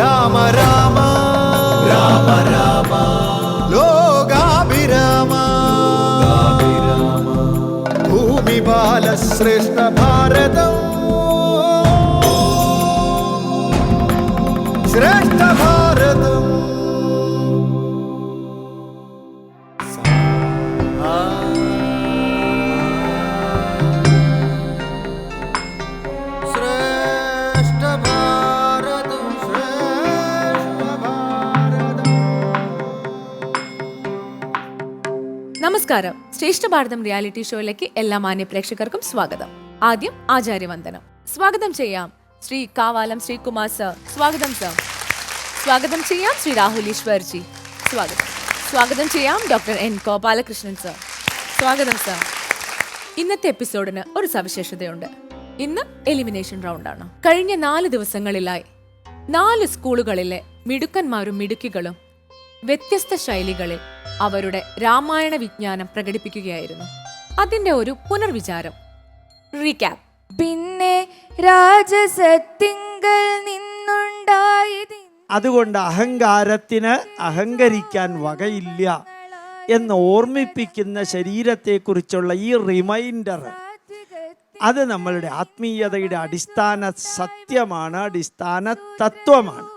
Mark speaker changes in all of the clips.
Speaker 1: రామ రామ. రామ రామ. లోగాభిరామ భూమి బాల శ్రేష్ట భారతం. ശ്രേഷ്ഠ ഭാരതം
Speaker 2: റിയാലിറ്റി ഷോയിലേക്ക് എല്ലാ മാന്യ പ്രേക്ഷകർക്കും സ്വാഗതം. ആദ്യം ആചാര്യവന്ദനം. സ്വാഗതം ചെയ്യാം ശ്രീ കാവാലം ശ്രീകുമാർ സർ. സ്വാഗതം സർ. സ്വാഗതം ചെയ്യാം ശ്രീ രാഹുൽ ഈശ്വർജി സ്വാഗതം. സ്വാഗതം ചെയ്യാം ഡോക്ടർ എൻ ഗോപാലകൃഷ്ണൻ സർ. സ്വാഗതം സർ. ഇന്നത്തെ എപ്പിസോഡിന് ഒരു സവിശേഷതയുണ്ട്. ഇന്ന് എലിമിനേഷൻ റൗണ്ടാണ് കഴിഞ്ഞ നാല് ദിവസങ്ങളിലായി നാല് സ്കൂളുകളിലെ മിടുക്കന്മാരും മിടുക്കികളും വ്യത്യസ്ത ശൈലികളിൽ അവരുടെ രാമായണ വിജ്ഞാനം പ്രകടിപ്പിക്കുകയായിരുന്നു. അതിന്റെ ഒരു പുനർവിചാരം. റീക്യാപ്പ്
Speaker 3: പിന്നെ രാജസത്തിങ്കൽ നിന്നുണ്ടായത്
Speaker 4: അതുകൊണ്ട് അഹങ്കാരത്തിന് അഹങ്കരിക്കാൻ വകയില്ല എന്ന് ഓർമ്മിപ്പിക്കുന്ന ശരീരത്തെക്കുറിച്ചുള്ള ഈ റിമൈൻഡർ അത് നമ്മളുടെ ആത്മീയതയുടെ അടിസ്ഥാന സത്യമാണ് അടിസ്ഥാന തത്വമാണ്.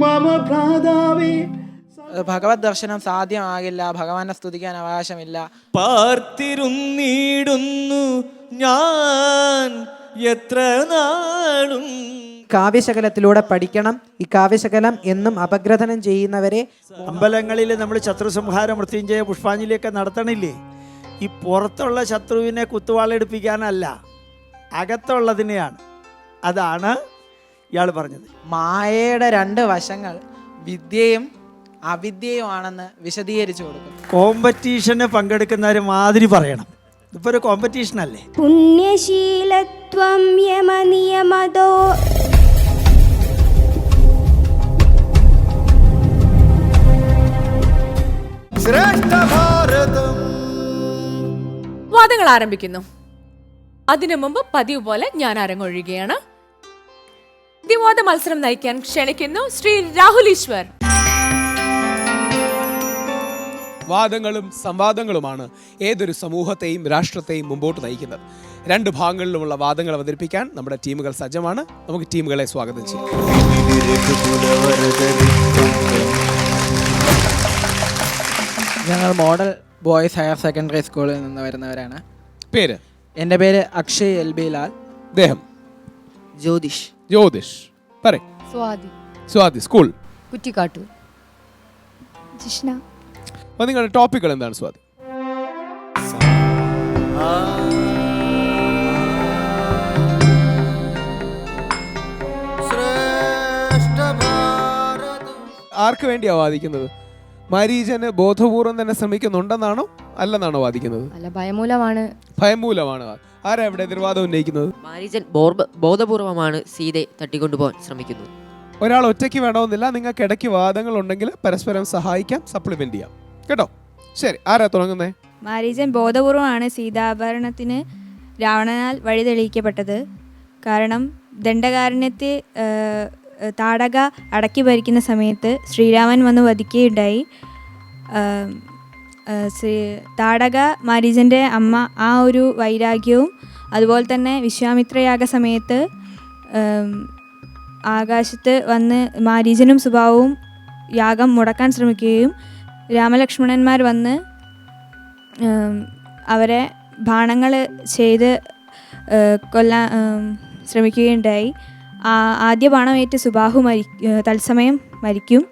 Speaker 5: മമ ഭ്രാതാവേ.
Speaker 6: ഭഗവത് ദർശനം സാധ്യമാകില്ല ഭഗവാനെ സ്തുതിക്കാൻ അവകാശമില്ല.
Speaker 5: പാർത്തിരുന്നീടുന്നു ഞാൻ എത്ര നാളും.
Speaker 7: കാവ്യശകലത്തിലൂടെ പഠിക്കണം. ഈ കാവ്യശകലം എന്നും അപഗ്രഥനം ചെയ്യുന്നവരെ
Speaker 4: അമ്പലങ്ങളിൽ നമ്മൾ ശത്രുസംഹാര മൃത്യുഞ്ജയ പുഷ്പാഞ്ജലിയൊക്കെ നടത്തണില്ലേ? ഈ പുറത്തുള്ള ശത്രുവിനെ കുത്തുവാളെടുപ്പിക്കാനല്ല അകത്തുള്ളതിനെയാണ്. അതാണ് ഇയാൾ പറഞ്ഞത്.
Speaker 6: മായയുടെ രണ്ട് വശങ്ങൾ വിദ്യയും അവിദ്യയുമാണെന്ന് വിശദീകരിച്ചു കൊടുക്കും.
Speaker 4: കോമ്പറ്റീഷന് പങ്കെടുക്കുന്നവർ മാതിരി പറയണം. ഇപ്പൊ ഒരു കോമ്പറ്റീഷൻ അല്ലേ?
Speaker 3: പുണ്യശീലത്വം യമനിയമതോ.
Speaker 2: വാദങ്ങൾ ആരംഭിക്കുന്നു. അതിനു മുമ്പ് പതിവ് പോലെ ഞാൻ അരങ്ങൊഴിയുകയാണ് ദിവാദ മത്സരം നയിക്കാൻ ക്ഷണിക്കുന്നു ശ്രീ രാഹുൽ ഈശ്വർ.
Speaker 8: വാദങ്ങളും സംവാദങ്ങളുമാണ് ഏതൊരു സമൂഹത്തെയും രാഷ്ട്രത്തെയും മുമ്പോട്ട് നയിക്കുന്നത്. രണ്ട് ഭാഗങ്ങളിലുമുള്ള വാദങ്ങൾ അവതരിപ്പിക്കാൻ നമ്മുടെ ടീമുകൾ സജ്ജമാണ്. നമുക്ക് ടീമുകളെ സ്വാഗതം ചെയ്യാം.
Speaker 6: ഞങ്ങൾ മോഡൽ ബോയ്സ് ഹയർ സെക്കൻഡറി സ്കൂളിൽ നിന്ന് വരുന്നവരാണ്.
Speaker 8: പേര്?
Speaker 6: എന്റെ പേര് അക്ഷയ് എൽ ബി ലാൽ.
Speaker 8: ദേഹം?
Speaker 6: ജ്യോതിഷ്.
Speaker 8: ജ്യോതിഷ്. പറ
Speaker 3: സ്വാതി.
Speaker 8: സ്വാതി സ്കൂൾ.
Speaker 3: കുറ്റിക്കാട്ടൂർ. ജിഷ്ണ.
Speaker 8: അപ്പോൾ നിങ്ങളുടെ ടോപ്പിക്കുകൾ എന്താണ് സ്വാതി?
Speaker 1: ശ്രേഷ്ഠ ഭാരതം
Speaker 8: ആർക്ക് വേണ്ടിയാണ് വാദിക്കുന്നത്? മരീജന് ബോധപൂർവം തന്നെ ശ്രമിക്കുന്നുണ്ടെന്നാണോ അല്ലെന്നാണോ വാദിക്കുന്നത്?
Speaker 9: അല്ല ഭയമൂലമാണ്.
Speaker 8: ഭയം മൂലമാണ് വാ- ആരാ ഇവിടെ എതിർവാദം ഉന്നയിക്കുന്നത്?
Speaker 9: മാരീജൻ ബോധപൂർവമാണ് സീതയെ തട്ടിക്കൊണ്ടുപോകാൻ ശ്രമിക്കുന്നത്.
Speaker 8: ഒരാൾ ഒറ്റയ്ക്ക് വേണമെന്നില്ല. നിങ്ങൾക്ക് ഇടയ്ക്ക് വാദങ്ങൾ ഉണ്ടെങ്കിൽ പരസ്പരം സഹായിക്കാം സപ്ലിമെന്റ് ചെയ്യാം. കേട്ടോ? ശരി ആരാ തുടങ്ങുന്നേ?
Speaker 3: മാരീജൻ ബോധപൂർവമാണ് സീതാഭരണത്തിന് രാവണനാൽ വഴി തെളിയിക്കപ്പെട്ടത്. കാരണം ദണ്ഡകാരണ്യത്തെ താടക അടക്കി ഭരിക്കുന്ന സമയത്ത് ശ്രീരാമൻ വന്ന് വധിക്കുകയുണ്ടായി. ശ്രീ താടക മാരീജന്റെ അമ്മ ആ ഒരു വൈരാഗ്യവും അതുപോലെ തന്നെ വിശ്വാമിത്രയാഗ സമയത്ത് ആകാശത്ത് വന്ന് മാരീജനും സ്വഭാവവും യാഗം മുടക്കാൻ ശ്രമിക്കുകയും രാമലക്ഷ്മണന്മാർ വന്ന് അവരെ ബാണങ്ങൾ ചെയ്ത് കൊല്ലാൻ ശ്രമിക്കുകയുണ്ടായി. ആ- ആദ്യ ബാണമേറ്റ് സുബാഹു മരി തത്സമയം മരിക്കും.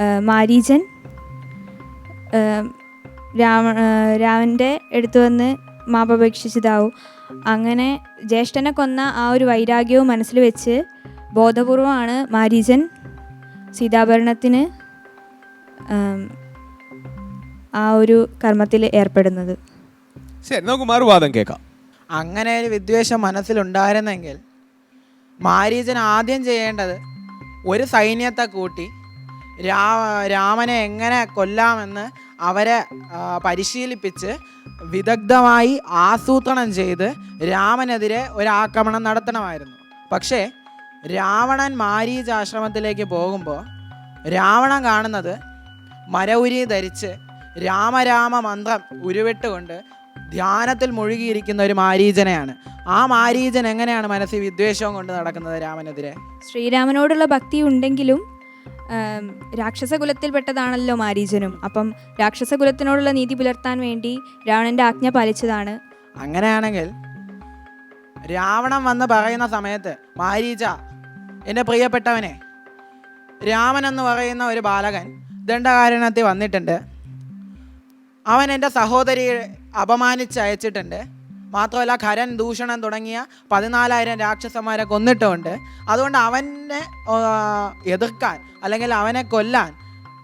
Speaker 3: ഏഹ്, രാവ രാവന്റെ എടുത്തു അടുത്ത് വന്ന് മാപപേക്ഷിച്ചതാവും. അങ്ങനെ ജ്യേഷ്ഠനെ കൊന്ന ആ ഒരു വൈരാഗ്യവും മനസ്സിൽ വെച്ച് ബോധപൂർവമാണ് മാരീജൻ സീതാഭരണത്തിന് ആ ഒരു കർമ്മത്തിൽ ഏർപ്പെടുന്നത്.
Speaker 8: ശരി നമുക്ക് മറുവാദം കേൾക്കാം.
Speaker 6: അങ്ങനെ ഒരു വിദ്വേഷം മനസ്സിലുണ്ടായിരുന്നെങ്കിൽ മാരീജൻ ആദ്യം ചെയ്യേണ്ടത് ഒരു സൈന്യത്തെ കൂട്ടി രാ രാമനെ എങ്ങനെ കൊല്ലാമെന്ന് അവരെ പരിശീലിപ്പിച്ച് വിദഗ്ധമായി ആസൂത്രണം ചെയ്ത് രാമനെതിരെ ഒരു ആക്രമണം നടത്തണമായിരുന്നു. പക്ഷേ രാവണൻ മാരീജ് ആശ്രമത്തിലേക്ക് പോകുമ്പോൾ രാവണൻ കാണുന്നത് മരവുരി ധരിച്ച് രാമരാമ മന്ത്രം ഉരുവിട്ടുകൊണ്ട് ധ്യാനത്തിൽ മുഴുകിയിരിക്കുന്ന ഒരു മാരീചനെയാണ് ആ മാരീചൻ എങ്ങനെയാണ് മനസ്സിൽ വിദ്വേഷവും കൊണ്ട് നടക്കുന്നത് രാമനെതിരെ?
Speaker 3: ശ്രീരാമനോടുള്ള ഭക്തി ഉണ്ടെങ്കിലും രാക്ഷസകുലത്തിൽപ്പെട്ടതാണല്ലോ മാരീചനും അപ്പം രാക്ഷസകുലത്തിനോടുള്ള നീതി പുലർത്താൻ വേണ്ടി രാവണന്റെ ആജ്ഞ പാലിച്ചതാണ്.
Speaker 6: അങ്ങനെയാണെങ്കിൽ രാവണൻ വന്ന് പറയുന്ന സമയത്ത് മാരീച എന്റെ പ്രിയപ്പെട്ടവനെ രാമൻ എന്ന് പറയുന്ന ഒരു ബാലകൻ ദണ്ഡകാരണത്തിൽ വന്നിട്ടുണ്ട്. അവൻ എന്റെ സഹോദരിയെ അപമാനിച്ച് അയച്ചിട്ടുണ്ട് മാത്രമല്ല ഖരൻ ദൂഷണം തുടങ്ങിയ പതിനാലായിരം രാക്ഷസന്മാരെ കൊന്നിട്ടുമുണ്ട് അതുകൊണ്ട് അവനെ എതിർക്കാൻ അല്ലെങ്കിൽ അവനെ കൊല്ലാൻ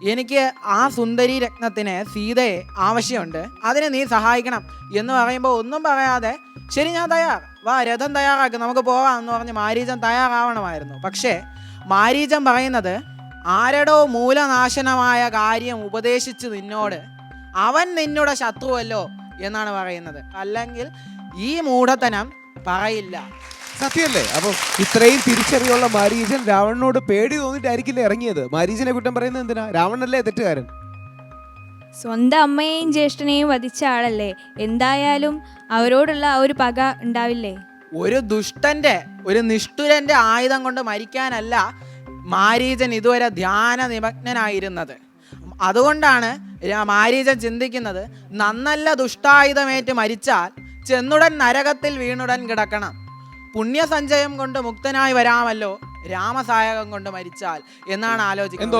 Speaker 6: എനിക്ക് ആ സുന്ദരി രത്നത്തിന് സീതയെ ആവശ്യമുണ്ട്. അതിനെ നീ സഹായിക്കണം എന്ന് പറയുമ്പോൾ ഒന്നും പറയാതെ ശരി ഞാൻ തയ്യാർ വാ രഥം തയ്യാറാക്കി. നമുക്ക് പോവാം എന്ന് പറഞ്ഞ് മാരീചൻ തയ്യാറാവണമായിരുന്നു. പക്ഷേ മാരീചൻ പറയുന്നത് ആരടോ മൂലനാശനമായ കാര്യം ഉപദേശിച്ച് നിന്നോട്. അവൻ നിന്നോട് ശത്രുവല്ലോ. എന്നാണ് പറയുന്നത്. അല്ലെങ്കിൽ ഈ മൂഢത്തനം പറയില്ല.
Speaker 8: സത്യല്ലേ? അപ്പൊ ഇത്രയും തിരിച്ചറിയുള്ള മാരീജൻ രാവണനോട് പേടി തോന്നിട്ടായിരിക്കില്ല ഇറങ്ങിയത്? മാരീജനെ കുറ്റം പറയുന്നത് എന്തിനാ? രാവണനല്ലേ തെറ്റുകാരൻ?
Speaker 3: സ്വന്തം അമ്മയെയും ജ്യേഷ്ഠനെയും വധിച്ച ആളല്ലേ? എന്തായാലും അവരോടുള്ള ആ ഒരു പക ഉണ്ടാവില്ലേ?
Speaker 6: ഒരു ദുഷ്ടന്റെ ഒരു നിഷ്ഠുരന്റെ ആയുധം കൊണ്ട് മരിക്കാനല്ല മാരീജൻ ഇതുവരെ ധ്യാന നിമഗ്നനായിരുന്നത് അതുകൊണ്ടാണ് മാരീജൻ മാരീചൻ ചിന്തിക്കുന്നത് നന്നല്ല ദുഷ്ടായുധമേറ്റ് മരിച്ചാൽ ചെന്നുടൻ നരകത്തിൽ വീണുടൻ കിടക്കണം. പുണ്യസഞ്ചയം കൊണ്ട് മുക്തനായി വരാമല്ലോ രാമസായകം കൊണ്ട് മരിച്ചാൽ എന്നാണ് ആലോചിക്കുന്നത്.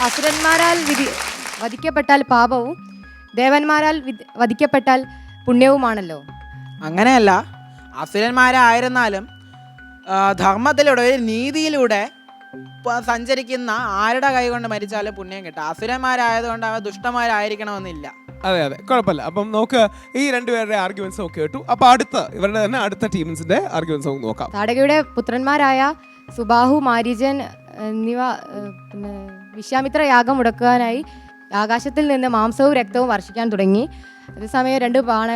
Speaker 10: അസുരന്മാരാൽ വിധി വധിക്കപ്പെട്ടാൽ പാപവും ദേവന്മാരാൽ വിധ- വധിക്കപ്പെട്ടാൽ പുണ്യവുമാണല്ലോ.
Speaker 6: അങ്ങനെയല്ല അസുരന്മാരായിരുന്നാലും ധർമ്മത്തിലൂടെ ഒരു നീതിയിലൂടെ സഞ്ചരിക്കുന്ന ആരുടെ കൈ കൊണ്ട് മരിച്ചാലും പുണ്യം കിട്ടും. അസുരന്മാരായതുകൊണ്ട് അവ ദുഷ്ടന്മാരായിരിക്കണമെന്നില്ല.
Speaker 8: അതെ അതെ. കുഴപ്പമില്ല. അപ്പം നമുക്ക് ഈ രണ്ടുപേരുടെ ആർഗ്യുമെന്റ്സ് ഒക്കെ കേട്ടു. അപ്പൊ അടുത്ത ഇവരുടെ തന്നെ അടുത്ത ടീംസിന്റെ ആർഗ്യുമെന്റ്സ് നമുക്ക് നോക്കാം.
Speaker 10: താടകയുടെ പുത്രന്മാരായ സുബാഹു മാരിജൻ എന്നിവ പിന്നെ വിശ്വാമിത്ര യാഗം മുടക്കുവാനായി ആകാശത്തിൽ നിന്ന് മാംസവും രക്തവും വർഷിക്കാൻ തുടങ്ങി. അതേസമയം രണ്ട് പാണ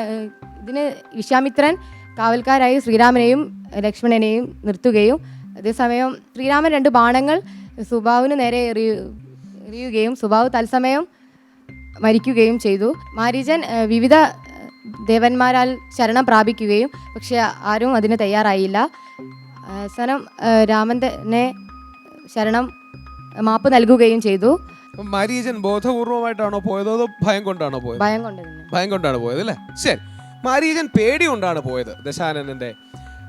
Speaker 10: ഇതിന് വിശ്വാമിത്രൻ കാവൽക്കാരായി ശ്രീരാമനെയും ലക്ഷ്മണനെയും നിർത്തുകയും അതേസമയം ശ്രീരാമൻ രണ്ട് ബാണങ്ങൾ സുബാവിന് നേരെ എറിയു എറിയുകയും സുബാവ് തത്സമയം മരിക്കുകയും ചെയ്തു. മാരീജൻ വിവിധ ദേവന്മാരാൽ ശരണം പ്രാപിക്കുകയും പക്ഷെ ആരും അതിന് തയ്യാറായില്ല. അവസാനം തന്നെ ശരണം മാപ്പ് നൽകുകയും ചെയ്തു.
Speaker 8: മാരീജൻ ബോധപൂർവമായിട്ടാണോ പോയത് അതോ ഭയം കൊണ്ടാണോ പോയത്?
Speaker 10: ഭയം കൊണ്ടാണ്.
Speaker 8: ഭയം കൊണ്ടാണ് പോയത് അല്ലേ? ശരി. മാരീജൻ പേടി കൊണ്ടാണ് പോയത് ദശാനനന്റെ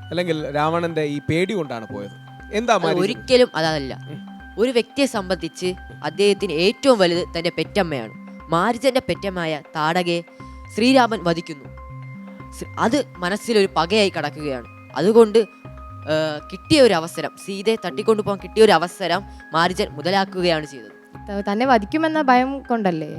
Speaker 8: അല്ലെങ്കിൽ രാവണന്റെ ഈ പേടി കൊണ്ടാണ് പോയത്. എന്താ
Speaker 9: ഒരിക്കലും അതല്ല. ഒരു വ്യക്തിയെ സംബന്ധിച്ച് അദ്ദേഹത്തിന് ഏറ്റവും വലുത് തന്റെ പെറ്റമ്മയാണ്. മാരിജന്റെ പെറ്റമ്മയായ താടകയെ ശ്രീരാമൻ വധിക്കുന്നു. ശ്രീ- അത് മനസ്സിലൊരു പകയായി കിടക്കുകയാണ്. അതുകൊണ്ട് ആ, കിട്ടിയ ഒരു അവസരം സീതയെ തട്ടിക്കൊണ്ടുപോകാൻ കിട്ടിയ ഒരു അവസരം മാരിജൻ മുതലാക്കുകയാണ് ചെയ്തത്.
Speaker 10: ത- തന്നെ വധിക്കുമെന്ന ഭയം കൊണ്ടല്ലേ?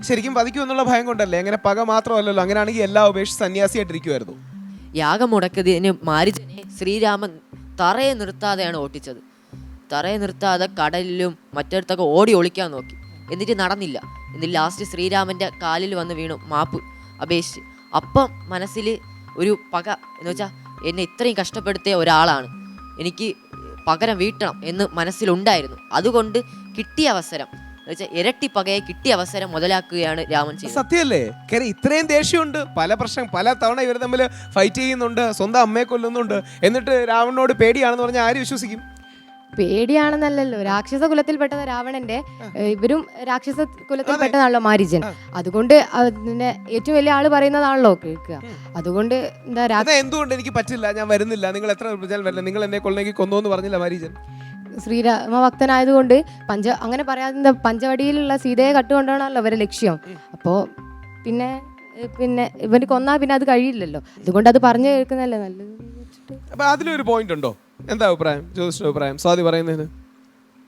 Speaker 8: ശരിക്കും വധിക്കും എന്നുള്ള ഭയം കൊണ്ടല്ലേ? അങ്ങനെ പക മാത്രമല്ലല്ലോ അങ്ങനെയാണെങ്കിൽ എല്ലാം ഉപേക്ഷിച്ച് സന്യാസിയായിട്ടിരിക്കുമായിരുന്നു
Speaker 9: യാഗം മുടക്കിയതിന് മാരിജനെ ശ്രീരാമൻ തറയെ നിർത്താതെയാണ് ഓട്ടിച്ചത്. തറയെ നിർത്താതെ കടലിലും മറ്റിടത്തൊക്കെ ഓടി ഒളിക്കാൻ നോക്കി. എന്നിട്ട് നടന്നില്ല. എന്നിട്ട് ലാസ്റ്റ് ശ്രീരാമന്റെ കാലിൽ വന്ന് വീണു മാപ്പ് അപേക്ഷിച്ച്. അപ്പം മനസ്സിൽ ഒരു പക എന്ന് വെച്ചാൽ എന്നെ ഇത്രയും കഷ്ടപ്പെടുത്തിയ ഒരാളാണ്. എനിക്ക് പകരം വീട്ടണം എന്ന് മനസ്സിലുണ്ടായിരുന്നു. അതുകൊണ്ട് കിട്ടിയ അവസരം വെച്ചാൽ ഇരട്ടി പകയെ കിട്ടിയ അവസരം മുതലാക്കുകയാണ് രാമൻ സത്യല്ലേ
Speaker 8: സത്യമല്ലേ? കാര്യം ഇത്രയും ദേഷ്യമുണ്ട്. പല പ്രശ്നം പല തവണ ഇവർ തമ്മിൽ ഫൈറ്റ് ചെയ്യുന്നുണ്ട്. സ്വന്തം അമ്മയെ കൊല്ലുന്നുണ്ട്. എന്നിട്ട് രാവണനോട് പേടിയാണെന്ന് പറഞ്ഞാൽ ആര് വിശ്വസിക്കും?
Speaker 10: പേടിയാണെന്നല്ലല്ലോ. രാക്ഷസ കുലത്തിൽപ്പെട്ട രാവണന്റെ. ഇവരും രാക്ഷസ കുലത്തിൽപ്പെട്ടതാണല്ലോ മാരിജൻ. അതുകൊണ്ട് അതിന്റെ ഏറ്റവും വലിയ ആൾ പറയുന്നതാണല്ലോ കേൾക്കുക. അതുകൊണ്ട് എന്താ
Speaker 8: എന്തുകൊണ്ട് എനിക്ക് പറ്റില്ല? ഞാൻ വരുന്നില്ല. നിങ്ങൾ എത്ര നിങ്ങൾ എന്നെ കൊള്ളെങ്കിൽ കൊന്നു എന്ന് പറഞ്ഞില്ല മാരീജൻ.
Speaker 10: ശ്രീരാമ ഭക്തനായതുകൊണ്ട് പഞ്ച അങ്ങനെ പറയാതെ പഞ്ചവടിയിലുള്ള സീതയെ കട്ടുകൊണ്ടാണല്ലോ അവരെ ലക്ഷ്യം. അപ്പോൾ പിന്നെ പിന്നെ ഇവന് കൊന്നാ പിന്നെ അത് കഴിയില്ലല്ലോ. അതുകൊണ്ട് അത് പറഞ്ഞു കേൾക്കുന്നല്ലേ നല്ലത്?
Speaker 8: അപ്പൊ അതിലൊരു പോയിന്റ് ഉണ്ടോ? എന്താ അഭിപ്രായം? ജ്യോതിഷ അഭിപ്രായം. സ്വാതി പറയുന്നതിന്.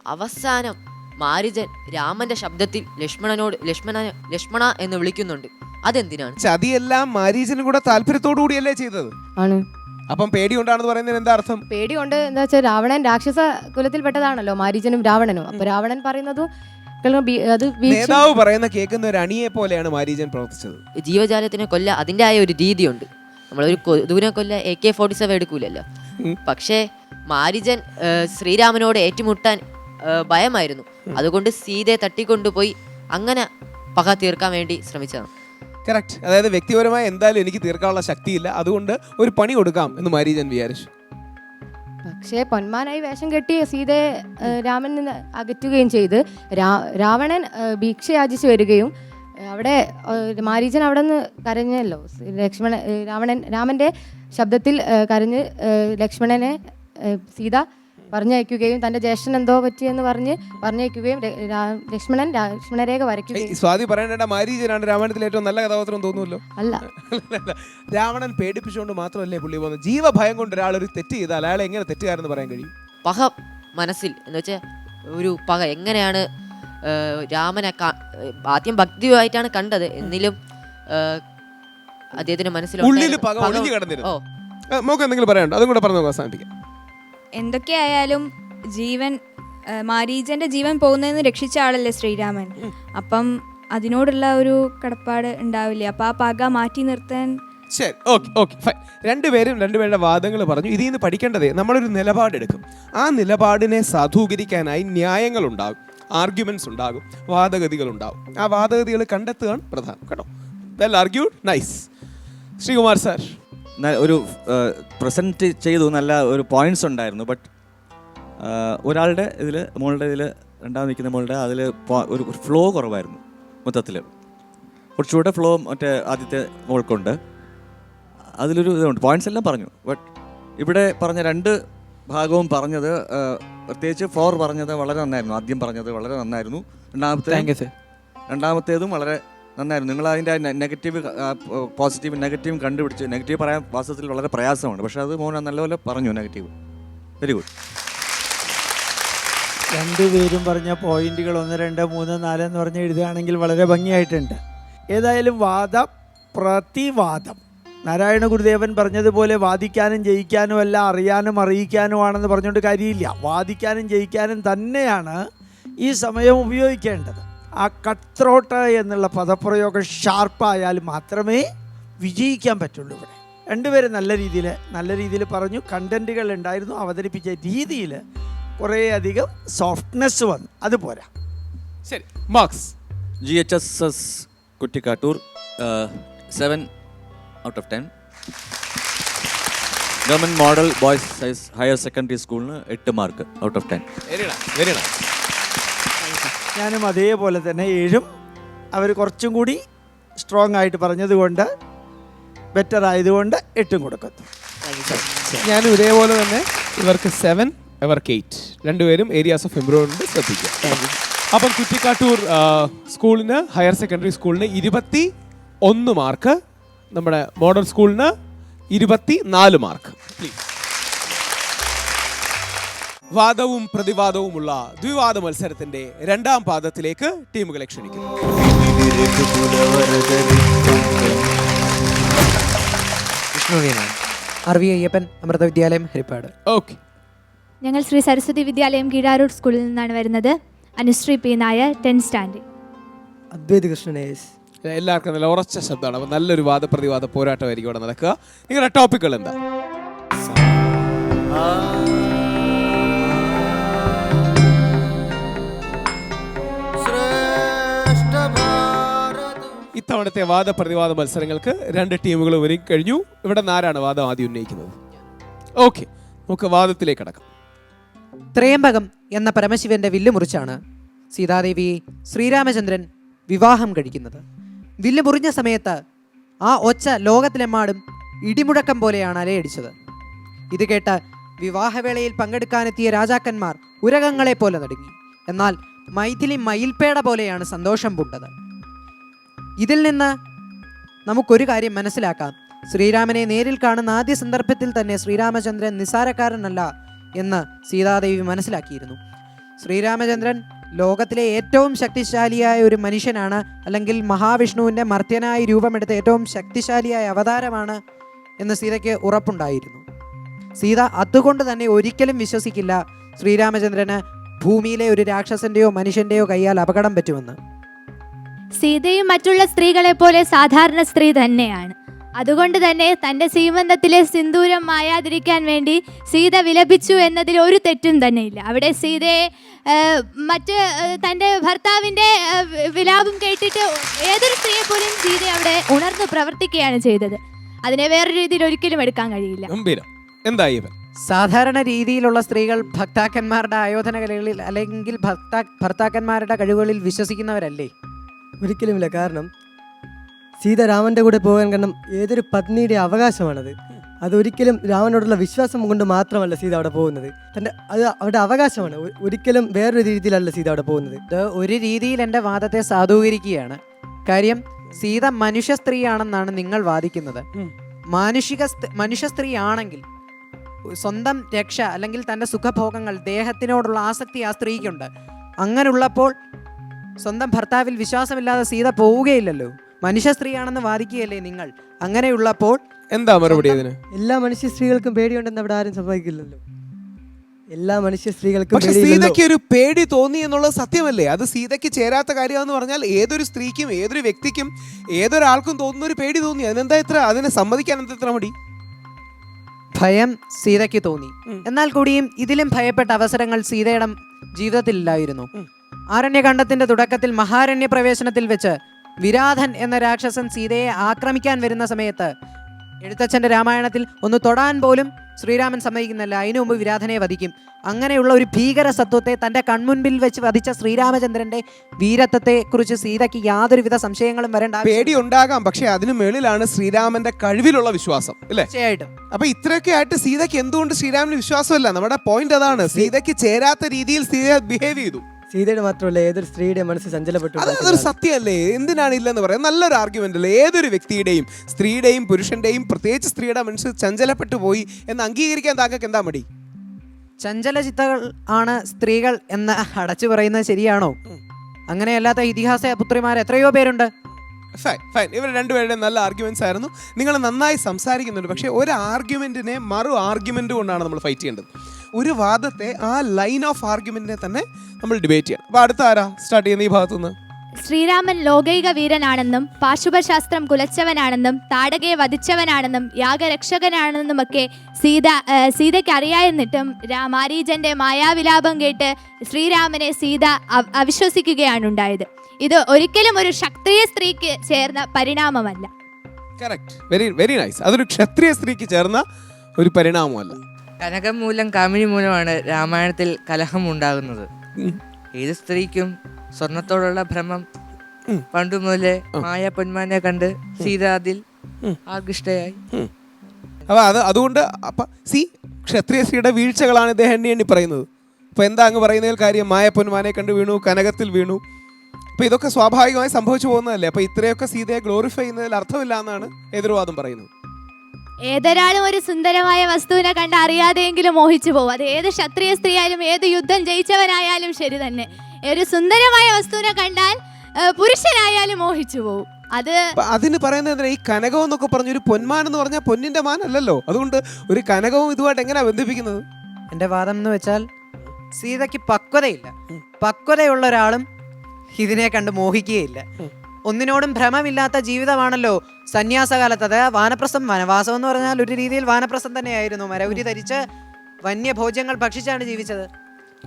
Speaker 9: അവസാനം മാരിജൻ രാമന്റെ ശബ്ദത്തിൽ ലക്ഷ്മണനോട് ലക്ഷ്മണ ലക്ഷ്മണ എന്ന് വിളിക്കുന്നുണ്ട്. അതെന്തിനാണ്?
Speaker 8: ചതിയെല്ലാം മാരീജനും കൂടെ താല്പര്യത്തോടു കൂടിയല്ലേ ചെയ്തത്?
Speaker 10: ആണ്.
Speaker 8: അപ്പം പേടി ഉണ്ടാണെന്ന് പറയുന്നതിന് എന്താ അർത്ഥം?
Speaker 10: പേടി ഉണ്ട് എന്താ വെച്ചാൽ രാവണൻ രാക്ഷസ കുലത്തിൽപ്പെട്ടതാണല്ലോ മാരീചനും രാവണനും. അപ്പൊ രാവണൻ പറയുന്നതും
Speaker 8: നേതാവ് പറയുന്ന കേൾക്കുന്ന ഒരു അണിയെ പോലെയാണ് മാരീചൻ പ്രവർത്തിച്ചത്.
Speaker 9: ജീവജാലത്തിനെ കൊല്ല അതിന്റെ ആയ ഒരു രീതിയുണ്ട്. നമ്മളൊരു ദൂരെ കൊല്ല എ കെ ഫോർട്ടി സെവൻ എടുക്കൂലല്ലോ. പക്ഷേ മാരിജൻ ശ്രീരാമനോട് ഏറ്റുമുട്ടാൻ ഭയമായിരുന്നു. അതുകൊണ്ട് സീതയെ തട്ടിക്കൊണ്ടുപോയി അങ്ങനെ പക തീർക്കാൻ വേണ്ടി ശ്രമിച്ചതാണ്.
Speaker 8: കറക്റ്റ് അതായത് വ്യക്തിപരമായി എന്തായാലും എനിക്ക് തീർക്കാനുള്ള ശക്തിയില്ല. അതുകൊണ്ട് ഒരു പണി കൊടുക്കാം എന്ന് മാരീജൻ വിചാരിച്ചു.
Speaker 10: പക്ഷേ പൊന്മാനായി വേഷം കെട്ടി സീതയെ രാമൻ നിന്ന് അകറ്റുകയും ചെയ്ത് രാ- രാവണൻ ഭീക്ഷ ഭിക്ഷ യാചിച്ച് വരികയും അവിടെ മാരീജൻ മാരീചൻ അവിടെ നിന്ന് കരഞ്ഞല്ലോ. ലക്ഷ്മണൻ രാവണൻ രാമന്റെ ശബ്ദത്തിൽ കരഞ്ഞ് ലക്ഷ്മണനെ സീത പറഞ്ഞയക്കുകയും തന്റെ ജ്യേഷ്ഠൻ എന്തോ പറ്റിയെന്ന് പറഞ്ഞ് പറഞ്ഞയക്കുകയും ര- രാ- ലക്ഷ്മണൻ രാ- ലക്ഷ്മണരേഖ വരയ്ക്കുകയും
Speaker 8: സ്വാതി പറയേണ്ട മാരീജനാണ് രാമായണത്തിലെ ഏറ്റവും നല്ല കഥാപാത്രം തോന്നുമല്ലോ.
Speaker 10: അല്ല.
Speaker 8: രാവണൻ പേടിപ്പിച്ചുകൊണ്ട് മാത്രമല്ലേ പുള്ളി പോകുന്നത്? ജീവഭയം കൊണ്ട് ഒരാൾ ഒരു തെറ്റ് ചെയ്താൽ അയാളെ എങ്ങനെ തെറ്റുകാരെന്ന് പറയാൻ കഴിയും?
Speaker 9: പക മനസ്സിൽ എന്ന് വെച്ചാൽ ഒരു പക എങ്ങനെയാണ് ആ, രാമനെ കാ- ആദ്യം ഭക്തിയുമായിട്ടാണ് കണ്ടത്. എന്നിലും ആ, അദ്ദേഹത്തിന്റെ മനസ്സിൽ
Speaker 8: ഉള്ളിൽ
Speaker 9: ഉണ്ടായിരുന്ന
Speaker 8: പക ഒളിഞ്ഞു കിടന്നിരുന്നു. ആ, മോക്ക് എന്തെങ്കിലും പറയാനുണ്ടോ? അതും കൂടെ പറഞ്ഞു നോക്കാം അവസാനിപ്പിക്കാം.
Speaker 3: എന്തൊക്കെയായാലും ജീവൻ മാരീജന്റെ ജീവൻ പോകുന്നതെന്ന് രക്ഷിച്ച ആളല്ലേ ശ്രീരാമൻ? അപ്പം അതിനോടുള്ള ഒരു കടപ്പാട് ഉണ്ടാവില്ലേ? അപ്പൊ ആ പക മാറ്റി നിർത്താൻ
Speaker 8: ശരി ഓക്കെ ഓക്കെ ഫൈൻ. രണ്ടുപേരും രണ്ടുപേരുടെ വാദങ്ങൾ പറഞ്ഞു. ഇതിൽ നിന്ന് പഠിക്കേണ്ടതേ നമ്മളൊരു നിലപാടെടുക്കും. ആ നിലപാടിനെ സാധൂകരിക്കാനായി ന്യായങ്ങൾ ഉണ്ടാകും ആർഗ്യുമെന്റ്സ് ഉണ്ടാകും വാദഗതികൾ ഉണ്ടാകും ആ വാദഗതികൾ കണ്ടെത്തുകയാണ് പ്രധാനം കേട്ടോ? Well argued nice. Sreekumar sir
Speaker 11: ഒരു പ്രസന്റ് ചെയ്തു നല്ല ഒരു പോയിന്റ്സ് ഉണ്ടായിരുന്നു. ബട്ട് ഒരാളുടെ ഇതിൽ മോളുടെ ഇതിൽ രണ്ടാമത് നിൽക്കുന്ന മോളുടെ അതിൽ ഒരു ഫ്ലോ കുറവായിരുന്നു മൊത്തത്തിൽ കുറച്ചുകൂടെ ഫ്ലോ മറ്റേ ആദ്യത്തെ മോൾക്കുണ്ട്. അതിലൊരു ഇതുണ്ട്. പോയിന്റ്സ് എല്ലാം പറഞ്ഞു. ബട്ട് ഇവിടെ പറഞ്ഞ രണ്ട് ഭാഗവും പറഞ്ഞത് പ്രത്യേകിച്ച് ഫോർ പറഞ്ഞത് വളരെ നന്നായിരുന്നു. ആദ്യം പറഞ്ഞത് വളരെ നന്നായിരുന്നു. രണ്ടാമത്തെ രണ്ടാമത്തേതും വളരെ നന്നായിരുന്നു. നിങ്ങൾ അതിന്റെ നെഗറ്റീവ് പോസിറ്റീവ് നെഗറ്റീവ് കണ്ടുപിടിച്ച് നെഗറ്റീവ് പറയാൻ വാസ്തവത്തിൽ വളരെ പ്രയാസമാണ്. പക്ഷേ അത് മോഹൻ നല്ലപോലെ പറഞ്ഞു നെഗറ്റീവ് വെരി ഗുഡ്
Speaker 4: രണ്ടുപേരും പറഞ്ഞ പോയിന്റുകൾ ഒന്ന് രണ്ട് മൂന്ന് നാല് എന്ന് പറഞ്ഞ് എഴുതുകയാണെങ്കിൽ വളരെ ഭംഗിയായിട്ടുണ്ട്. ഏതായാലും വാദ പ്രതിവാദം. നാരായണ ഗുരുദേവൻ പറഞ്ഞതുപോലെ വാദിക്കാനും ജയിക്കാനും അല്ല അറിയാനും അറിയിക്കാനും ആണെന്ന് പറഞ്ഞുകൊണ്ട് കാര്യമില്ല. വാദിക്കാനും ജയിക്കാനും തന്നെയാണ് ഈ സമയം ഉപയോഗിക്കേണ്ടത്. ആ കട്ട് ത്രോട്ട് എന്നുള്ള പദപ്രയോഗം ഷാർപ്പായാൽ മാത്രമേ വിജയിക്കാൻ പറ്റുള്ളൂ ഇവിടെ. രണ്ടുപേരും നല്ല രീതിയിൽ നല്ല രീതിയിൽ പറഞ്ഞു. കണ്ടന്റുകൾ ഉണ്ടായിരുന്നു. അവതരിപ്പിച്ച രീതിയിൽ കുറേയധികം സോഫ്റ്റ്നെസ് വന്നു. അതുപോരാ
Speaker 8: ശരി. Marks.
Speaker 11: G H S S Kuttikkattoor seven out of ten government model boys higher secondary സ്കൂളിന് എട്ട് mark out of ten
Speaker 8: very very
Speaker 4: ഞാനും അതേപോലെ തന്നെ ഏഴും അവർ കുറച്ചും കൂടി സ്ട്രോങ് ആയിട്ട് പറഞ്ഞതുകൊണ്ട് ബെറ്റർ ആയതുകൊണ്ട് എട്ടും കൊടുക്കുന്നു.
Speaker 8: ഞാനും ഇതേപോലെ തന്നെ ഇവർക്ക് സെവൻ ഇവർക്ക് എയ്റ്റ് രണ്ടുപേരും ഏരിയാസ് ഓഫ് ഇംപ്രൂവ്മെന്റ് ശ്രദ്ധിക്കുക. അപ്പം കുറ്റിക്കാട്ടൂർ സ്കൂളിന് ഹയർ സെക്കൻഡറി സ്കൂളിന് ഇരുപത്തി ഒന്ന് മാർക്ക് നമ്മുടെ മോഡൽ സ്കൂളിന് ഇരുപത്തി നാല് മാർക്ക് പ്ലീസ് വാദവും പ്രതിവാദവുമുള്ള ദ്വിവാദ മത്സരത്തിന്റെ രണ്ടാം പാദത്തിലേക്ക് ടീമുകളെ ക്ഷണിക്കുന്നു.
Speaker 6: വിഷ്ണുവിനാണ്. R V Ayyappan Amrita Vidyalayam Harippad.
Speaker 8: Okay.
Speaker 3: ഞങ്ങൾ ശ്രീ സരസ്വതി വിദ്യാലയം കീഴാരൂർ സ്കൂളിൽ നിന്നാണ് വരുന്നത്. Anusree P Nair ten standard
Speaker 5: Adwaith കൃഷ്ണനേസ്
Speaker 8: എല്ലാവർക്കും നല്ല ഉറച്ച ശബ്ദമാണ്. അപ്പോൾ നല്ലൊരു വാദപ്രതിവാദ പോരാട്ടമായിരിക്കും ഇവിടെ നടക്കുക. നിങ്ങളുടെ ടോപ്പിക്കുകൾ എന്താ? ഇത്തവണത്തെ വാദപ്രതിവാദ മത്സരങ്ങൾക്ക് രണ്ട് ടീമുകൾ ഒരുങ്ങി കഴിഞ്ഞു. ഇവിടെ നാരാണ് വാദം ആദ്യം ഉന്നയിക്കുന്നത്. ഓക്കെ നമുക്ക് വാദത്തിലേക്ക് അടക്കാം
Speaker 7: ത്രയംബകം എന്ന പരമശിവന്റെ വില്ല് മുറിച്ചാണ് സീതാദേവിയെ ശ്രീരാമചന്ദ്രൻ വിവാഹം കഴിക്കുന്നത്. വില്ല് മുറിഞ്ഞ സമയത്ത് ആ ഒച്ച ലോകത്തിലെമ്മാടും ഇടിമുഴക്കം പോലെയാണ് അലയടിച്ചത്. ഇത് കേട്ട് വിവാഹവേളയിൽ പങ്കെടുക്കാനെത്തിയ രാജാക്കന്മാർ ഉരകങ്ങളെ പോലെ നടുങ്ങി. എന്നാൽ മൈഥിലി മയിൽപ്പേട പോലെയാണ് സന്തോഷം പൂണ്ടത്. ഇതിൽ നിന്ന് നമുക്കൊരു കാര്യം മനസ്സിലാക്കാം. ശ്രീരാമനെ നേരിൽ കാണുന്ന ആദ്യ സന്ദർഭത്തിൽ തന്നെ ശ്രീരാമചന്ദ്രൻ നിസാരക്കാരനല്ല എന്ന് സീതാദേവി മനസ്സിലാക്കിയിരുന്നു. ശ്രീരാമചന്ദ്രൻ ലോകത്തിലെ ഏറ്റവും ശക്തിശാലിയായ ഒരു മനുഷ്യനാണ് അല്ലെങ്കിൽ മഹാവിഷ്ണുവിന്റെ മർത്യനായി രൂപമെടുത്ത ഏറ്റവും ശക്തിശാലിയായ അവതാരമാണ് എന്ന് സീതയ്ക്ക് ഉറപ്പുണ്ടായിരുന്നു. സീത അതുകൊണ്ട് തന്നെ ഒരിക്കലും വിശ്വസിക്കില്ല ശ്രീരാമചന്ദ്രന് ഭൂമിയിലെ ഒരു രാക്ഷസന്റെയോ മനുഷ്യന്റെയോ കൈയാൽ അപകടം പറ്റുമെന്ന്.
Speaker 3: സീതയും മറ്റുള്ള സ്ത്രീകളെ പോലെ സാധാരണ സ്ത്രീ തന്നെയാണ്.
Speaker 12: അതുകൊണ്ട് തന്നെ തന്റെ സീമന്തത്തിലെ സിന്ദൂരം മായാതിരിക്കാൻ വേണ്ടി സീത വിലപിച്ചു എന്നതിൽ ഒരു തെറ്റും തന്നെയില്ല. അവിടെ സീതയെ മറ്റ് തന്റെ ഭർത്താവിന്റെ വിലാപം കേട്ടിട്ട് ഏതൊരു സ്ത്രീയെ പോലും സീത അവിടെ ഉണർന്നു പ്രവർത്തിക്കുകയാണ് ചെയ്തത്. അതിനെ വേറെ രീതിയിൽ ഒരിക്കലും എടുക്കാൻ കഴിയില്ല.
Speaker 8: എന്തായി ഇവൻ?
Speaker 7: സാധാരണ രീതിയിലുള്ള സ്ത്രീകൾ ഭക്താക്കന്മാരുടെ ആയോധന കലകളിൽ അല്ലെങ്കിൽ ഭക്താ ഭർത്താക്കന്മാരുടെ കഴിവുകളിൽ വിശ്വസിക്കുന്നവരല്ലേ?
Speaker 5: ഒരിക്കലുമില്ല. കാരണം സീത രാമന്റെ കൂടെ പോകാൻ കാരണം ഏതൊരു പത്നിയുടെ അവകാശമാണത്. അതൊരിക്കലും രാമനോടുള്ള വിശ്വാസം കൊണ്ട് മാത്രമല്ല സീത അവിടെ പോകുന്നത്. തന്റെ അത് അവരുടെ അവകാശമാണ്. ഒരിക്കലും വേറൊരു രീതിയിലല്ല സീത അവിടെ പോകുന്നത്.
Speaker 7: ഇത് ഒരു രീതിയിൽ എന്റെ വാദത്തെ സാധൂകരിക്കുകയാണ്. കാര്യം സീത മനുഷ്യ സ്ത്രീയാണെന്നാണ് നിങ്ങൾ വാദിക്കുന്നത്. മാനുഷിക മനുഷ്യ സ്ത്രീ ആണെങ്കിൽ സ്വന്തം രക്ഷ അല്ലെങ്കിൽ തന്റെ സുഖഭോഗങ്ങൾ ദേഹത്തിനോടുള്ള ആസക്തി ആ സ്ത്രീക്കുണ്ട്. അങ്ങനെയുള്ളപ്പോൾ സ്വന്തം ഭർത്താവിൽ വിശ്വാസമില്ലാതെ സീത പോവുകയില്ലല്ലോ. മനുഷ്യ സ്ത്രീയാണെന്ന് വാദിക്കുകയല്ലേ നിങ്ങൾ? അങ്ങനെയുള്ളപ്പോൾ
Speaker 8: എന്താ മറുപടി ഇതിന്
Speaker 5: എല്ലാ മനുഷ്യ സ്ത്രീകൾക്കും പേടിയുണ്ടെന്ന് അവിടെ ആരും സമ്മതിക്കില്ലല്ലോ. എല്ലാ മനുഷ്യ സ്ത്രീകൾക്കും
Speaker 8: പക്ഷെ
Speaker 5: പേടിയില്ലല്ലോ.
Speaker 8: സീതയ്ക്ക് ഒരു പേടി തോന്നി എന്നുള്ളത് സത്യമല്ലേ? അത് സീതയ്ക്ക് ചേരാത്ത കാര്യമെന്ന് പറഞ്ഞാൽ ഏതൊരു സ്ത്രീക്കും ഏതൊരു വ്യക്തിക്കും ഏതൊരാൾക്കും തോന്നുന്ന ഒരു പേടി തോന്നി. അതിനെന്താ ഇത്ര? അതിനെ സമ്മതിക്കാൻ എന്താ ഇത്ര മടി?
Speaker 7: ഭയം സീതയ്ക്ക് തോന്നി. എന്നാൽ കൂടിയും ഇതിലും ഭയപ്പെട്ട അവസരങ്ങൾ സീതയുടെ ജീവിതത്തിലില്ലായിരുന്നു. ആരണ്യകണ്ഡത്തിന്റെ തുടക്കത്തിൽ മഹാരണ്യപ്രവേശനത്തിൽ വെച്ച് വിരാധൻ എന്ന രാക്ഷസൻ സീതയെ ആക്രമിക്കാൻ വരുന്ന സമയത്ത് എഴുത്തച്ഛന്റെ രാമായണത്തിൽ ഒന്ന് തൊടാൻ പോലും ശ്രീരാമൻ സമ്മതിക്കുന്നില്ല. അതിനു മുമ്പ് വിരാധനെ വധിക്കും. അങ്ങനെയുള്ള ഒരു ഭീകര സത്വത്തെ തന്റെ കൺമുൻപിൽ വെച്ച് വധിച്ച ശ്രീരാമചന്ദ്രന്റെ വീരത്വത്തെ കുറിച്ച് സീതയ്ക്ക് യാതൊരുവിധ സംശയങ്ങളും വരേണ്ട ആവശ്യം-
Speaker 8: പേടി ഉണ്ടാകാം പക്ഷെ അതിനു മേളിലാണ് ശ്രീരാമന്റെ കഴിവിലുള്ള വിശ്വാസം അല്ലേ?
Speaker 7: തീർച്ചയായിട്ടും.
Speaker 8: അപ്പൊ ഇത്രയൊക്കെ ആയിട്ട് സീതയ്ക്ക് എന്തുകൊണ്ട് ശ്രീരാമന് വിശ്വാസമല്ല? നമ്മുടെ പോയിന്റ് അതാണ്. സീതയ്ക്ക് ചേരാത്ത രീതിയിൽ സീത ബിഹേവ് ചെയ്തു.
Speaker 5: സീതയുടെ മാത്രമല്ല ഏതൊരു സ്ത്രീയുടെ മനസ്സ് സഞ്ചലപ്പെട്ടു
Speaker 8: അത് അതൊരു സത്യമല്ലേ എന്തിനാണ് ഇല്ലെന്ന് പറയാം. നല്ലൊരു ആർഗ്യുമെന്റ് അല്ലേ ഏതൊരു വ്യക്തിയുടെയും സ്ത്രീയുടെയും പുരുഷന്റെയും പ്രത്യേകിച്ച് സ്ത്രീയുടെ മനസ്സ് ചഞ്ചലപ്പെട്ടു പോയി എന്ന് അംഗീകരിക്കാൻ താങ്കൾക്ക് എന്താ മടി?
Speaker 7: ചഞ്ചല ചിത്തകൾ ആണ് സ്ത്രീകൾ എന്ന് അടച്ചു പറയുന്നത് ശരിയാണോ? അങ്ങനെയല്ലാത്ത ഇതിഹാസ പുത്രിമാർ എത്രയോ പേരുണ്ട്.
Speaker 8: ഫൈൻ ഫൈൻ ഇവർ രണ്ടുപേരുടെയും നല്ല ആർഗ്യുമെന്റ്സ് ആയിരുന്നു. നിങ്ങൾ നന്നായി സംസാരിക്കുന്നുണ്ട്. പക്ഷേ ഒരു ആർഗ്യുമെന്റിനെ മറു ആർഗ്യുമെന്റ് കൊണ്ടാണ് നമ്മൾ ഫൈറ്റ് ചെയ്യേണ്ടത്. ഒരു വാദത്തെ ആ ലൈൻ ഓഫ് ആർഗ്യുമെന്റിനെ തന്നെ നമ്മൾ ഡിബേറ്റ് ചെയ്യണം അപ്പൊ അടുത്ത ആരാ? സ്റ്റാർട്ട് ചെയ്യുന്ന ഈ ഭാഗത്തുനിന്ന്.
Speaker 12: ശ്രീരാമൻ ലോകൈക വീരനാണെന്നും പാശുപശാസ്ത്രം കുലച്ചവനാണെന്നും താടകയെ വധിച്ചവനാണെന്നും യാഗരക്ഷകനാണെന്നുമൊക്കെ സീത സീതയ്ക്ക് അറിയാമെന്നിട്ടും രാമാരീജന്റെ മായാവിലാപം കേട്ട് ശ്രീരാമനെ സീത അവ- അവിശ്വസിക്കുകയാണ് ഉണ്ടായത് ഇത് ഒരിക്കലും ഒരു ക്ഷത്രിയ സ്ത്രീക്ക് ചേർന്ന പരിണാമമല്ല.
Speaker 8: കറക്റ്റ് വെരി വെരി നൈസ് അതൊരു ക്ഷത്രിയ സ്ത്രീക്ക് ചേർന്ന ഒരു പരിണാമമല്ല.
Speaker 13: കനകം മൂലം കാമിനി മൂലമാണ് രാമായണത്തിൽ കലഹം ഉണ്ടാകുന്നത് ഏത് സ്ത്രീക്കും സ്വർണത്തോടുള്ള ഭ്രമം പണ്ടു മുതലേ മായ പൊന്മാനെ കണ്ട് സീത അതിൽ ആകൃഷ്ടയായി.
Speaker 8: അപ്പൊ അത് അതുകൊണ്ട് അപ്പൊ സി ക്ഷത്രിയ സ്ത്രീയുടെ വീഴ്ചകളാണ് ഇദ്ദേഹം എണ്ണി എണ്ണി പറയുന്നത്. അപ്പൊ എന്താ അങ്ങ് പറയുന്നതിൽ കാര്യം? മായ പൊന്മാനെ കണ്ട് വീണു കനകത്തിൽ വീണു. അപ്പൊ ഇതൊക്കെ സ്വാഭാവികമായി സംഭവിച്ചു പോകുന്നതല്ലേ? അപ്പൊ ഇത്രയൊക്കെ സീതയെ ഗ്ലോറിഫൈ ചെയ്യുന്നതിൽ അർത്ഥമില്ല എന്നാണ് എതിർവാദം പറയുന്നത്.
Speaker 12: ഏതൊരാളും ഒരു സുന്ദരമായ വസ്തുവിനെ കണ്ട് അറിയാതെയെങ്കിലും മോഹിച്ചു പോകും. അത് ഏത് ക്ഷത്രിയ സ്ത്രീയായാലും ഏത് യുദ്ധം ജയിച്ചവനായാലും ശരി തന്നെ. ഒരു സുന്ദരമായ വസ്തുവിനെ കണ്ടാൽ പുരുഷനായാലും മോഹിച്ചു പോകും. അത്
Speaker 8: അതിന് പറയുന്നത്? ഈ കനകം എന്നൊക്കെ പറഞ്ഞു ഒരു പൊന്മാൻ എന്ന് പറഞ്ഞാൽ പൊന്നിന്റെ മാൻ അല്ലല്ലോ അതുകൊണ്ട് ഒരു കനകവും ഇതുമായിട്ട് എങ്ങനെയാ ബന്ധിപ്പിക്കുന്നത്?
Speaker 7: എന്റെ വാദം എന്ന് വെച്ചാൽ സീതയ്ക്ക് പക്വതയില്ല. പക്വതയുള്ള ഒരാളും ഇതിനെ കണ്ട് മോഹിക്കുകയില്ല. ഒന്നിനോടും ഭ്രമമില്ലാത്ത ജീവിതമാണല്ലോ സന്യാസകാലത്ത്. അത് വാനപ്രസ്ഥം വനവാസം എന്ന് പറഞ്ഞാൽ ഒരു രീതിയിൽ വാനപ്രസ്ഥം തന്നെയായിരുന്നു. മരവുരി ധരിച്ച് വന്യഭോജ്യങ്ങൾ ഭക്ഷിച്ചാണ് ജീവിച്ചത്.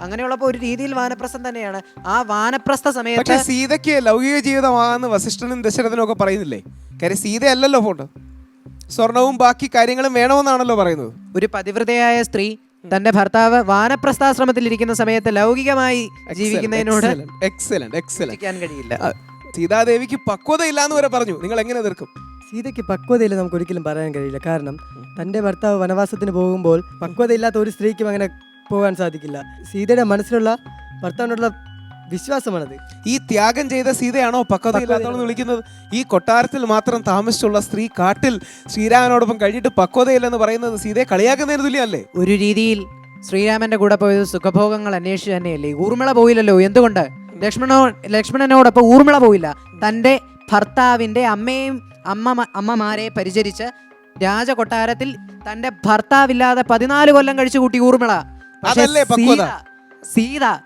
Speaker 7: അങ്ങനെയുള്ളപ്പോ ഒരു രീതിയിൽ വാനപ്രസം തന്നെയാണ്. ആ വാനപ്രസ്ഥ
Speaker 8: പക്ഷെ
Speaker 7: സമയത്ത്
Speaker 8: സീതയ്ക്ക് ലൗകിക ജീവിതമാണെന്ന് വസിഷ്ഠനും ദശരഥനും ഒക്കെ പറയുന്നില്ലേ? കാര്യം സീതയല്ലല്ലോ ഫോട്ടോ. സ്വർണവും ബാക്കി കാര്യങ്ങളും വേണമെന്നാണല്ലോ പറയുന്നത്.
Speaker 7: ഒരു പതിവ്രതയായ സ്ത്രീ തന്റെ ഭർത്താവ് വാനപ്രസ്ഥാശ്രമത്തിൽ ഇരിക്കുന്ന സമയത്ത് ലൗകികമായി ജീവിക്കുന്നതിനോട്
Speaker 8: എക്സലന്റ് എക്സലന്റ്
Speaker 7: കഴിയില്ല.
Speaker 8: സീതാദേവിക്ക് പക്വത ഇല്ലാന്ന് വരെ പറഞ്ഞു. നിങ്ങൾ എങ്ങനെ എതിർക്കും?
Speaker 5: സീതയ്ക്ക് പക്വതയില്ല നമുക്ക് ഒരിക്കലും പറയാൻ കഴിയില്ല. കാരണം തന്റെ ഭർത്താവ് വനവാസത്തിന് പോകുമ്പോൾ പക്വതയില്ലാത്ത ഒരു സ്ത്രീക്കും അങ്ങനെ പോകാൻ സാധിക്കില്ല. സീതയുടെ മനസ്സിലുള്ള ഭർത്താവിനോടുള്ള വിശ്വാസമാണത്.
Speaker 8: ഈ ത്യാഗം ചെയ്ത സീതയാണോ പക്വത ഇല്ലാത്തവളെന്ന് വിളിക്കുന്നത്? ഈ കൊട്ടാരത്തിൽ മാത്രം താമസിച്ചുള്ള സ്ത്രീ കാട്ടിൽ ശ്രീരാമനോടൊപ്പം കഴിഞ്ഞിട്ട് പക്വതയില്ലെന്ന് പറയുന്നത് സീതയെ കളിയാക്കുന്നതിന് തുല്യല്ലേ
Speaker 7: ഒരു രീതിയിൽ ശ്രീരാമന്റെ കൂടെ പോയത് സുഖഭോഗങ്ങൾ അന്വേഷിച്ചു തന്നെയല്ലേ? ഊർമിള പോയില്ലല്ലോ? എന്തുകൊണ്ട്? ലക്ഷ്മണോ ലക്ഷ്മണനോടൊപ്പം ഊർമിള പോയില്ല തന്റെ ഭർത്താവിന്റെ അമ്മയും അമ്മ അമ്മമാരെ പരിചരിച്ച് രാജകൊട്ടാരത്തിൽ തന്റെ ഭർത്താവില്ലാതെ പതിനാല് കൊല്ലം കഴിച്ചു കൂട്ടി ഊർമിള? സീത- സീത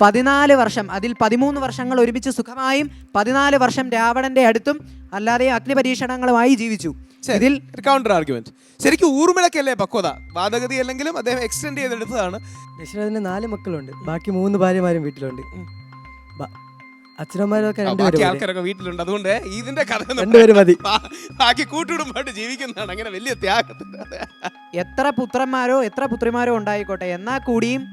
Speaker 7: പതിനാല് വർഷം അതിൽ പതിമൂന്ന് വർഷങ്ങൾ ഒരുമിച്ച് സുഖമായും പതിനാല് വർഷം രാവണന്റെ അടുത്തും അല്ലാതെ അഗ്നിപരീക്ഷണങ്ങളുമായി ജീവിച്ചു.
Speaker 8: ഇതിൽ കൗണ്ടർ ആർഗ്യുമെന്റ് ശരിക്കും ഊർമിളക്കല്ലേ പക്വത? വാദഗതി അല്ലെങ്കിലും അദ്ദേഹം എക്സ്റ്റെൻഡ് ചെയ്തെടുത്തതാണ്.
Speaker 5: ദശരഥന് നാല് മക്കളുണ്ട്. ബാക്കി മൂന്ന് ഭാര്യമാരും വീട്ടിലുണ്ട്. അച്ഛനമ്മമാരൊക്കെ രണ്ടുപേരും
Speaker 8: ആൾക്കാരൊക്കെ വീട്ടിലുണ്ട്. അതുകൊണ്ട് ഇതിന്റെ കഥ ഒന്നും
Speaker 5: രണ്ടുപേര് മതി.
Speaker 8: ബാ- ബാക്കി കൂട്ടുകുടുംബമായിട്ട് ജീവിക്കുന്നതാണ്. അങ്ങനെ വലിയ ത്യാഗത്തിന്റെ
Speaker 7: എത്ര പുത്രന്മാരോ എത്ര പുത്രിമാരോ ഉണ്ടായിക്കോട്ടെ. എന്നാൽ കൂടിയും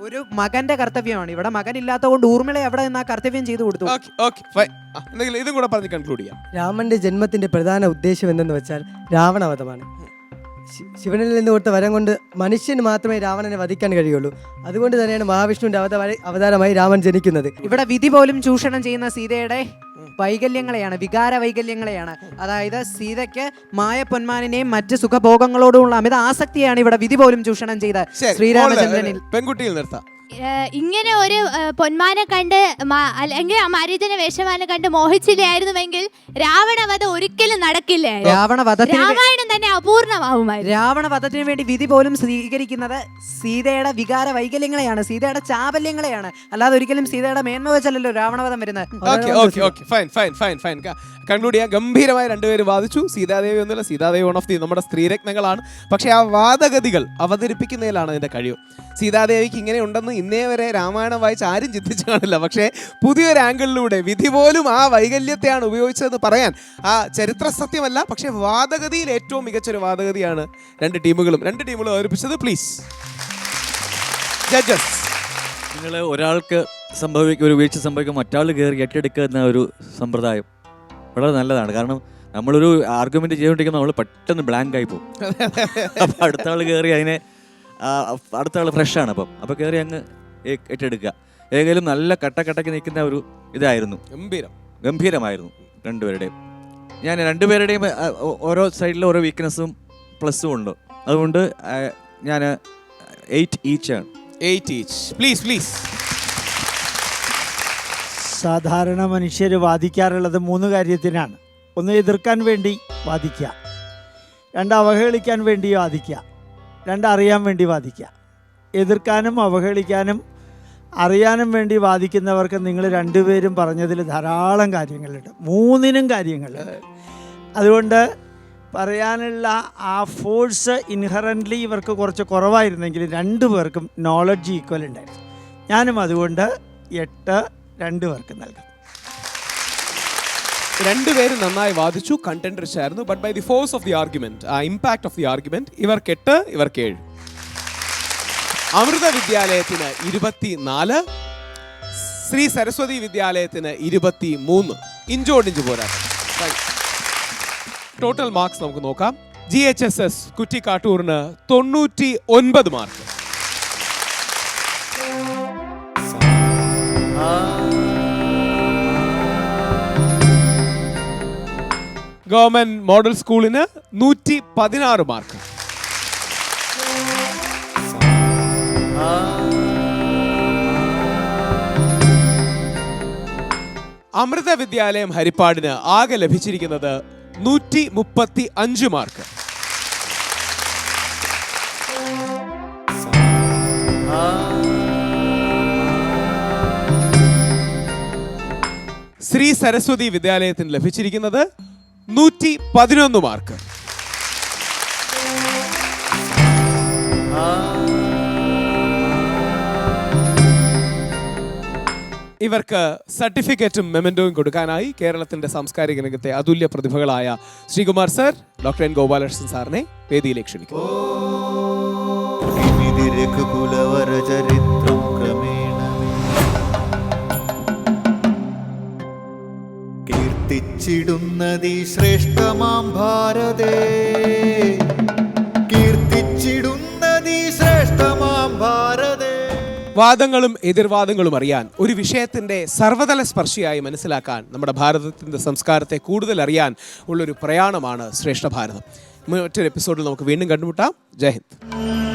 Speaker 7: ഒരു മകന്റെ കർത്തവ്യമാണ്. ഇവിടെ മകൻ ഇല്ലാത്തതുകൊണ്ട് ഊർമിള എവിടെ എന്നാ ആ കർത്തവ്യം ചെയ്തു കൊടുത്തു.
Speaker 8: ഓക്കെ ഓക്കെ ഫൈൻ എന്തെങ്കിലും ഇതും കൂടെ പറഞ്ഞ് കൺക്ലൂഡ് ചെയ്യാം.
Speaker 5: രാമന്റെ ജന്മത്തിന്റെ പ്രധാന ഉദ്ദേശം എന്തെന്ന് വെച്ചാൽ രാവണവധമാണ് ശിവനിൽ നിന്ന് കൊടുത്ത വരം കൊണ്ട് മനുഷ്യന് മാത്രമേ രാവണനെ വധിക്കാൻ കഴിയുള്ളൂ. അതുകൊണ്ട് തന്നെയാണ് മഹാവിഷ്ണുവിന്റെ അവതാര അവതാരമായി രാമൻ ജനിക്കുന്നത്.
Speaker 7: ഇവിടെ വിധി പോലും ചൂഷണം ചെയ്യുന്ന സീതയുടെ വൈകല്യങ്ങളെയാണ് വികാര വൈകല്യങ്ങളെയാണ്. അതായത് സീതയ്ക്ക് മായ പൊന്മാനിനെയും മറ്റ് സുഖഭോഗങ്ങളോടുമുള്ള അമിത ആസക്തിയാണ് ഇവിടെ വിധി പോലും ചൂഷണം ചെയ്ത ശ്രീരാമചന്ദ്രനിൽ.
Speaker 8: പെൺകുട്ടിയിൽ നിർത്താം.
Speaker 12: ഇങ്ങനെ ഒരു പൊന്മാനെ കണ്ട് അല്ലെങ്കിൽ ആ മരീചന വേഷമാനെ കണ്ട് മോഹിച്ചില്ലായിരുന്നുവെങ്കിൽ രാവണവധ ഒരിക്കലും
Speaker 7: നടക്കില്ല രാവണവധത്തിന്
Speaker 12: രാമായണം തന്നെ അപൂർണമാവുമായിരുന്നു.
Speaker 7: രാവണവധത്തിന് വേണ്ടി വിധി പോലും സ്വീകരിക്കുന്നത് സീതയുടെ വികാര വൈകല്യങ്ങളെയാണ് സീതയുടെ ചാബല്യങ്ങളെയാണ് അല്ലാതെ ഒരിക്കലും സീതയുടെ മേന്മ വെച്ചല്ലോ രാവണവധം വരുന്നത്.
Speaker 8: Okay okay okay. Fine fine fine fine. Conclude ചെയ്യാം ഗംഭീരമായി രണ്ടുപേര് വാദിച്ചു. സീതാദേവി ഒന്നുമില്ല. സീതാദേവി വൺ ഓഫ് ദി നമ്മുടെ സ്ത്രീരത്നങ്ങളാണ്. പക്ഷേ ആ വാദഗതികൾ അവതരിപ്പിക്കുന്നതിലാണ് അതിന്റെ കഴിവ്. സീതാദേവിക്ക് ഇങ്ങനെ ഉണ്ടെന്ന് ഇന്നേ വരെ രാമായണം വായിച്ച് ആരും ചിന്തിച്ചു കാണില്ല. പക്ഷേ പുതിയൊരു ആംഗിളിലൂടെ വിധി പോലും ആ വൈകല്യത്തെയാണ് ഉപയോഗിച്ചതെന്ന് പറയാൻ ആ ചരിത്ര സത്യമല്ല. പക്ഷേ വാദഗതിയിൽ ഏറ്റവും മികച്ചൊരു വാദഗതിയാണ് രണ്ട് ടീമുകളും. രണ്ട് ടീമുകളും അവതരിപ്പിച്ചത് പ്ലീസ് ജഡ്ജസ്
Speaker 11: നിങ്ങൾ ഒരാൾക്ക് സംഭവിക്കും ഒരു വീഴ്ച സംഭവിക്കും മറ്റാൾ കയറി ഏറ്റെടുക്കുന്ന ഒരു സമ്പ്രദായം വളരെ നല്ലതാണ്. കാരണം നമ്മളൊരു ആർഗ്യുമെന്റ് ചെയ്തുകൊണ്ടിരിക്കുമ്പോൾ നമ്മൾ പെട്ടെന്ന് ബ്ലാങ്ക് ആയി പോകും. അപ്പം അടുത്ത ആൾ കയറി അതിനെ അടുത്ത ആൾ ഫ്രഷാണ് അപ്പം. അപ്പോൾ കയറി അങ്ങ് ഏറ്റെടുക്കുക. ഏതെങ്കിലും നല്ല കട്ടക്കട്ടക്ക് നിൽക്കുന്ന ഒരു ഇതായിരുന്നു.
Speaker 8: ഗംഭീരം.
Speaker 11: ഗംഭീരമായിരുന്നു രണ്ടുപേരുടെയും. ഞാൻ രണ്ടുപേരുടെയും ഓരോ സൈഡിലും ഓരോ വീക്ക്നെസ്സും പ്ലസ്സും ഉണ്ട്. അതുകൊണ്ട് ഞാൻ എയ്റ്റ് ഈച്ച് ആണ്.
Speaker 8: എയ്റ്റ് ഈച്ച് പ്ലീസ് പ്ലീസ്
Speaker 4: സാധാരണ മനുഷ്യർ വാദിക്കാറുള്ളത് മൂന്ന് കാര്യത്തിനാണ്. ഒന്ന് എതിർക്കാൻ വേണ്ടി വാദിക്കുക. രണ്ട് അവഹേളിക്കാൻ വേണ്ടി വാദിക്കുക. രണ്ട് അറിയാൻ വേണ്ടി വാദിക്കുക. എതിർക്കാനും അവഹേളിക്കാനും അറിയാനും വേണ്ടി വാദിക്കുന്നവർക്ക് നിങ്ങൾ രണ്ടുപേരും പറഞ്ഞതിൽ ധാരാളം കാര്യങ്ങളുണ്ട്. മൂന്നിനും കാര്യങ്ങളുണ്ട് അതുകൊണ്ട് പറയാനുള്ള ആ ഫോഴ്സ് ഇൻഹറന്റ്ലി ഇവർക്ക് കുറച്ച് കുറവായിരുന്നെങ്കിലും രണ്ടു പേർക്കും നോളജ് ഈക്വൽ ഉണ്ടായിരുന്നു. ഞാനും അതുകൊണ്ട് എട്ട് രണ്ടു പേർക്ക് നൽകും.
Speaker 8: രണ്ടുപേരും നന്നായി വാദിച്ചു റിച്ച് ആയിരുന്നു. But by the force of the argument ആ ഇമ്പാക്ട് ഓഫ് ദി ആർഗ്യുമെന്റ് ഇവർക്ക് എട്ട് ഇവർക്ക് ഏഴ് അമൃത വിദ്യാലയത്തിന് ഇരുപത്തി നാല് ശ്രീ സരസ്വതി വിദ്യാലയത്തിന് ഇരുപത്തി മൂന്ന് ഇഞ്ചോടിഞ്ച് പോരാട്ടം. ടോട്ടൽ മാർക്സ് നമുക്ക് നോക്കാം. ജി എച്ച് എസ് എസ് കുറ്റിക്കാട്ടൂറിന് തൊണ്ണൂറ്റി ഒൻപത് മാർക്ക് ഗവൺമെന്റ് മോഡൽ സ്കൂളിന് നൂറ്റി പതിനാറ് മാർക്ക്. അമൃത വിദ്യാലയം ഹരിപ്പാടിന് ആകെ ലഭിച്ചിരിക്കുന്നത് നൂറ്റി മുപ്പത്തി അഞ്ച് മാർക്ക്. ശ്രീ സരസ്വതി വിദ്യാലയത്തിന് ലഭിച്ചിരിക്കുന്നത് നൂറ്റി പതിനൊന്ന് മാർക്ക്. ഇവർക്ക് സർട്ടിഫിക്കറ്റും മെമന്റോയും കൊടുക്കാനായി കേരളത്തിന്റെ സാംസ്കാരിക രംഗത്തെ അതുല്യ പ്രതിഭകളായ Sreekumar sir doctor N Gopalakrishnan സാറിനെ വേദിയിലേക്ക് ക്ഷണിക്കുന്നു.
Speaker 1: കീർത്തിച്ചിടുന്നതി ശ്രേഷ്ഠമാം ഭാരതേ. കീർത്തിച്ചിടുന്നതി ശ്രേഷ്ഠമാം ഭാരതേ.
Speaker 8: വാദങ്ങളും എതിർവാദങ്ങളും അറിയാൻ ഒരു വിഷയത്തിന്റെ സർവതല സ്പർശിയായി മനസ്സിലാക്കാൻ നമ്മുടെ ഭാരതത്തിന്റെ സംസ്കാരത്തെ കൂടുതൽ അറിയാൻ ഉള്ളൊരു പ്രയാണമാണ് ശ്രേഷ്ഠ ഭാരതം. മറ്റൊരു എപ്പിസോഡിൽ നമുക്ക് വീണ്ടും കണ്ടുമുട്ടാം. ജയ് ഹിന്ദ്.